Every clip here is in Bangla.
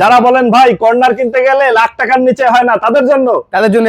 যারা বলেন ভাই কর্নার কিনতে গেলে লাখ টাকার নিচে হয় না তাদের জন্য? তাদের জন্য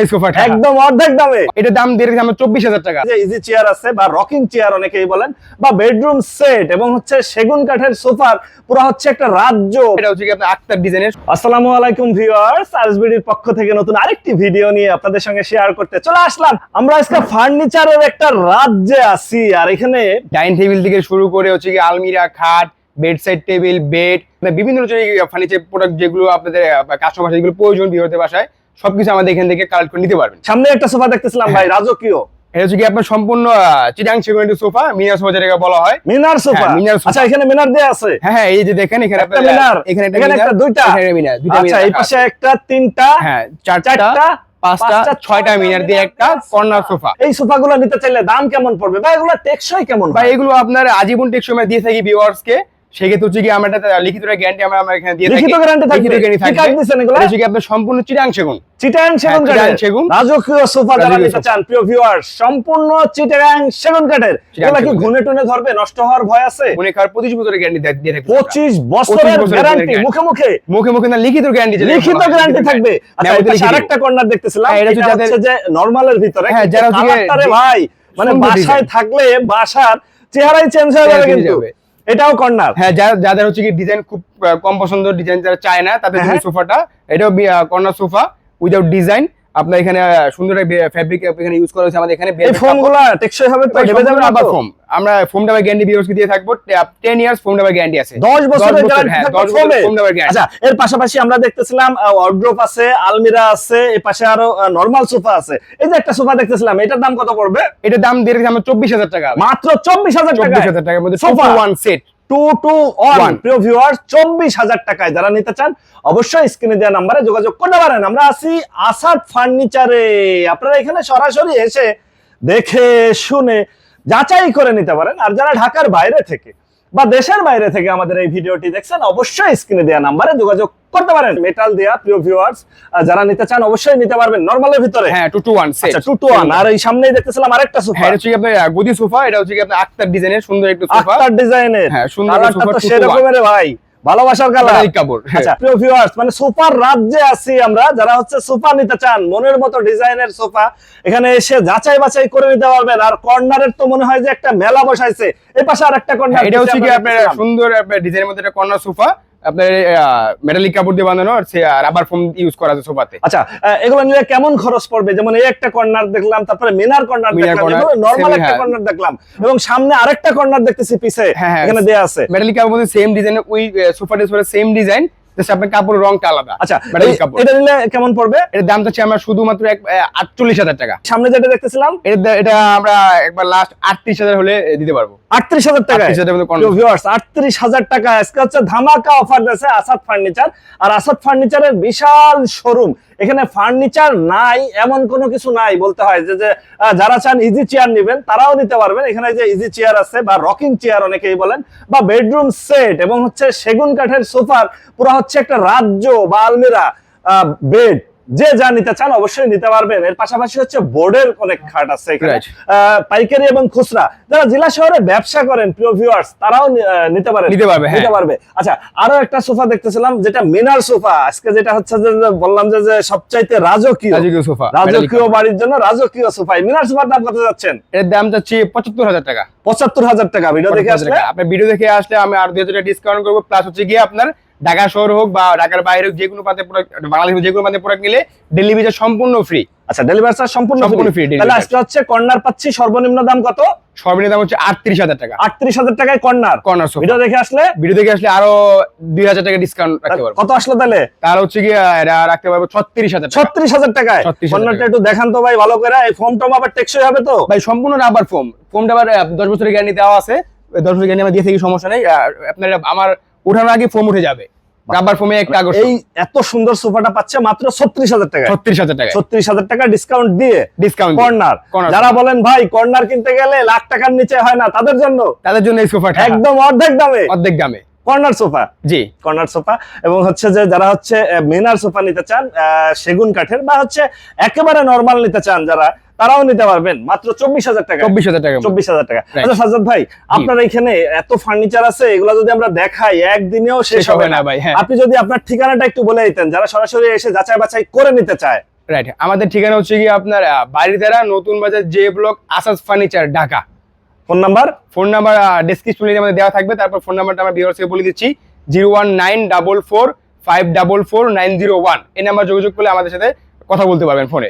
একদম অর্ধেক দামে। এটার দাম দিয়ে আমরা চব্বিশ হাজার টাকা। যে ইজি চেয়ার আছে বা রকিং চেয়ার অনেকেই বলেন বা বেডরুম সেট এবং হচ্ছে সেগুন কাঠের সোফার পুরো হচ্ছে একটা রাজ্য। এটা হচ্ছে আপনার আক্তার ডিজাইনের। আসসালামু আলাইকুম ভিউয়ার্স আরএসবিডির পক্ষ থেকে নতুন আরেকটি ভিডিও নিয়ে আপনাদের সঙ্গে শেয়ার করতে চলে আসলাম। আমরা আজকে ফার্নিচারের একটা রাজ্যে আছি আর এখানে ডাইনিং টেবিল থেকে শুরু করে হচ্ছে কি আলমিরা খাট বেড সাইড টেবিল বেড বিভিন্ন ধরনের ফার্নিচার প্রোডাক্ট যেগুলো আপনাদের কাস্টমার যেগুলো প্রয়োজন বিহতে বাসায় সবকিছু আমাদের এখান থেকে কালেক্ট করে নিতে পারবেন। সামনে একটা সোফা দেখতেছিলাম ভাই রাজকীয়। এটা হচ্ছে কি আপনার সম্পূর্ণ চিটাং সেগুলো সোফা মিনা সোফা যেটাকে বলা হয়। মিনার সোফা? হ্যাঁ, মিনার সোফা। আচ্ছা এখানে মিনার দেয়া আছে? হ্যাঁ হ্যাঁ এই যে দেখেন এখানে একটা মিনার। এখানে একটা মিনার একটা দুইটা। এখানে মিনার দুইটা আচ্ছা এই পাশে একটা তিনটা হ্যাঁ চারটা চারটা পাঁচটা ছয়টা মিনার দিয়ে একটা কর্নার সোফা। এই সোফাগুলো নিতে চাইলে দাম কেমন পড়বে? বা এগুলো টেকসই কেমন ভাই এগুলো আপনার আজীবন টেক সময় দিয়ে থাকি ভিউয়ার্স কে। সেক্ষেত্রে হচ্ছে কি আমরা একটা লিখিত গ্যারান্টি আমরা আমরা এখানে দিয়ে লিখিত গ্যারান্টি থাকবে। লিখিত গ্যারান্টি থাকবে। এগুলো? হচ্ছে কি আপনার সম্পূর্ণ চিটাং সেগুন। চিটাং সেগুন হ্যাঁ, চিটাং কাঠের। সেগুন। রাজকীয় সোফা যারা নিতে চান প্রিয় ভিউয়ার্স সম্পূর্ণ চিটাং সেগুন কাঠের। চিটাগাং এগুলো কি ঘুনে টুনে ধরবে? নষ্ট হওয়ার ভয় আছে? মনে কর পঁচিশ বছরের গ্যারান্টি দিয়ে থাকি পঁচিশ বছরের বছরের গ্যারান্টি মুখে মুখে। মুখে মুখে না লিখিত গ্যারান্টি লিখিত গ্যারান্টি থাকবে। আচ্ছা পাশে লিখিত। আরেকটা কর্নার দেখতেছিলাম। হ্যাঁ, এটা হচ্ছে যে নরমালের ভিতরে। হ্যাঁ, যারা হচ্ছে ভাই মানে বাসায় থাকলে বাসার চেহারাই চেঞ্জ হয়ে যাবে কিন্তু। এটাও কর্নার হ্যাঁ যারা- যাদের হচ্ছে কি ডিজাইন খুব কম পছন্দ ডিজাইন যারা চায় না তাদের জন্য হ্যাঁ। সোফাটা এটাও কর্নার সোফা উইদাউট ডিজাইন আপনার এখানে সুন্দর ফ্যাব্রিক এখানে ইউজ করা হয়েছে। আমাদের এখানে এই ফোমগুলা টেকসই হবে তো ঢেবে যাবে আবার? ফোম আমরা ফোম ডাবার গ্যারান্টি বিওর্সকে দিয়ে থাকব। 10 ইয়ার্স ফোম ডাবার গ্যারান্টি আছে। দশ বছরের গ্যারান্টি থাকবে দশ ফোম ডাবার গ্যারান্টি আচ্ছা এর পাশাপাশি আমরা দেখতেছিলাম ওয়ার্ড্রোপ আছে আলমিরা আছে এ পাশে আরও নরমাল সোফা আছে। এই যে একটা সোফা দেখতেছিলাম এটার দাম কত পড়বে? এটার দাম দিয়ে আমরা চব্বিশ হাজার টাকা। মাত্র চব্বিশ হাজার টাকা চব্বিশ হাজার টাকার মধ্যে sofa. One set two two one One। প্রিয় ভিউয়ার চব্বিশ হাজার টাকায় যারা নিতে চান অবশ্যই স্ক্রিনে দেওয়া নাম্বারে যোগাযোগ করতে পারেন। আমরা আছি আসাদ ফার্নিচারে। আপনারা এখানে সরাসরি এসে দেখে শুনে যাচাই করে নিতে পারেন। আর যারা ঢাকার বাইরে থেকে বা দেশের বাইরে থেকে আমাদের এই ভিডিওটি দেখছেন অবশ্যই স্ক্রিনে দেওয়া নাম্বারে যোগাযোগ করতে পারেন। মেটাল দেয়া প্রিয় ভিউয়ার্স যারা নিতে চান অবশ্যই নিতে পারবেন নরমালের ভিতরে। হ্যাঁ টু টু ওয়ান সেট আচ্ছা টু টু ওয়ান আর এই সামনেই দেখতেছিলাম আরেকটা সোফা হ্যাঁ এটা হচ্ছে আপনার গদি সোফা এটা হচ্ছে আপনার আক্তার ডিজাইনের সুন্দর একটা সোফা আক্তার ডিজাইনের হ্যাঁ, সুন্দর সোফা, তো সেরকমের ভাই। ভালোবাসার কালার। কাপড় হ্যাঁ। আচ্ছা প্রিয় ভিউয়ার্স মানে সোফার রাজ্যে আছি আমরা যারা হচ্ছে সোফা নিতে চান মনের মতো ডিজাইনের সোফা এখানে এসে যাচাই বাছাই করে নিতে পারবেন। আর কর্নারের তো মনে হয় যে একটা মেলা বসাইছে এই পাশে আর একটা কর্নার হ্যাঁ, এটা হচ্ছে কি আপনার সুন্দর ডিজাইনের মধ্যে একটা কর্নার সোফা আপনার মেটালিক কাপড় দিয়ে বানানো আর রাবার ফোম ইউজ করা আছে সোফাতে আচ্ছা এগুলো নিলে কেমন খরচ পড়বে যেমন এই একটা কর্নার দেখলাম তারপরে মিনার কর্নার দেখলাম নরমাল একটা। কর্নার দেখলাম এবং সামনে আরেকটা কর্নার দেখতেছি পিছে হ্যাঁ, হ্যাঁ। এখানে দেয়া আছে মেটালিক কাপড় মধ্যে সেম ডিজাইন ওই সোফাটা সোফা সেম ডিজাইন আপনার কাপড়ের রংটা আলাদা। আচ্ছা মেটালিক এই- কাপড়। এটা নিলে কেমন পড়বে? এটার দাম চাচ্ছি আমরা শুধুমাত্র আটচল্লিশ হাজার টাকা। সামনে যেটা দেখতেছিলাম এটা আমরা একবার লাস্ট আটত্রিশ হাজার হলে দিতে পারব। আটত্রিশ হাজার টাকা 38,000 মধ্যে আটত্রিশ হাজার টাকা আজকে হচ্ছে ধামাকা অফার দিয়েছে আসাদ ফার্নিচার আর আসাদ ফার্নিচারের বিশাল শোরুম এখানে ফার্নিচার নাই, এমন কোনো কিছু নাই বলতে হয় যে যে যারা চান ইজি চেয়ার নেবেন, তারাও নিতে পারবেন। এখানে যে ইজি চেয়ার আছে বা রকিং চেয়ার অনেকেই বলেন, বা বেডরুম সেট এবং হচ্ছে সেগুন কাঠের সোফার, পুরো হচ্ছে একটা রাজ্য বা আলমিরা বেড যে যা নিতে চান অবশ্যই নিতে পারবেন। এর পাশাপাশি হচ্ছে বোর্ডের অনেক খাট আছে পাইকারি এবং খুচরা। যারা জেলা শহরে ব্যবসা করেন প্রিয় ভিউয়ার্স তারাও নিতে পারে নিতে পারবে, হ্যাঁ। নিতে পারবে। আচ্ছা আরও একটা সোফা দেখতেছিলাম যেটা মিনার সোফা। আজকে যেটা হচ্ছে যে বললাম যে যে সবচাইতে রাজকীয়। রাজকীয় সোফা রাজকীয় বাড়ির জন্য রাজকীয় সোফা। মিনার সোফার দাম কত যাচ্ছেন? এর দাম পঁচাত্তর হাজার টাকা। পঁচাত্তর হাজার টাকা। ভিডিও দেখে 75,000 আসলে? টাকা। আপনার ভিডিও দেখে আসলে আমি আর দুই হাজার টাকা ডিসকাউন্ট করব। প্লাস হচ্ছে গিয়ে আপনার ঢাকা শহর হোক বা ঢাকার বাইরে হোক যে কোনো পাতে প্রোডাক্ট বাংলাদেশের যে কোনো পাতে প্রোডাক্ট নিলে ডেলিভারি সম্পূর্ণ ফ্রি আচ্ছা ডেলিভারি চার্জ সম্পূর্ণ সম্পূর্ণ free তাহলে আজকে হচ্ছে কর্নার পাচ্ছি সর্বনিম্ন দাম কত? সর্বনিম্ন দাম হচ্ছে আটত্রিশ হাজার টাকা। আটত্রিশ হাজার টাকায় কর্নার। কর্নার ভিডিও দেখে আসলে? ভিডিও দেখে আসলে আরও দুই হাজার টাকা ডিসকাউন্ট রাখতে পারব। কত আসলে তাহলে? তার হচ্ছে কি রাখতে পারব ছত্রিশ হাজার ছত্রিশ হাজার টাকায়? 36,000 কর্নারটা একটু দেখান তো ভাই ভালো করে। এই ফোম টম আবার টেকসই হবে তো? ভাই সম্পূর্ণ রাবার ফোম ফোমটা আবার দশ বছরের গ্যারান্টি দেওয়া আছে। দশ বছরের গ্যারান্টি আমার দিয়ে থেকে সমস্যা নেই। আপনার আমার ওঠানোর আগে ফোম উঠে যাবে। রাবার ফোমে একটা এই এত সুন্দর সোফাটা পাচ্ছে মাত্র ছত্রিশ হাজার টাকা ছত্রিশ হাজার টাকা ছত্রিশ হাজার টাকা ডিসকাউন্ট দিয়ে ডিসকাউন্ট কর্নার যারা বলেন ভাই কর্নার কিনতে গেলে লাখ টাকার নিচে হয় না তাদের জন্য তাদের জন্য এই সোফাটা। একদম অর্ধেক দামে। অর্ধেক দামে। Corner sofa. জি। Corner sofa. এবং হচ্ছে যে যারা হচ্ছে মিনার সোফা নিতে চান সেগুন কাঠের বা হচ্ছে একেবারে নর্মাল নিতে চান যারা তারাও নিতে পারবেন। মাত্র চব্বিশ হাজার টাকা। চব্বিশ হাজার টাকা। চব্বিশ হাজার টাকা। আচ্ছা সাজ্জাদ ভাই আপনার এখানে এত ফার্নিচার আছে এগুলো যদি আমরা দেখাই একদিনেও শেষ হবে না। ভাই হ্যাঁ। আপনি যদি আপনার ঠিকানাটা একটু বলে দিতেন যারা সরাসরি এসে যাচাই বাছাই করে নিতে চায়। রাইট আমাদের ঠিকানা হচ্ছে কি আপনার বাড়িধারা নতুন Bazar J block আসাস furniture Dhaka. Phone number? Phone number ডিসক্রিপশনে আমাদের দেওয়া থাকবে। তারপর ফোন নাম্বারটা আমরা ভিউয়ার্সকে বলে দিচ্ছি zero one nine double four five double four nine zero one এই নাম্বার যোগাযোগ করলে আমাদের সাথে কথা বলতে পারবেন ফোনে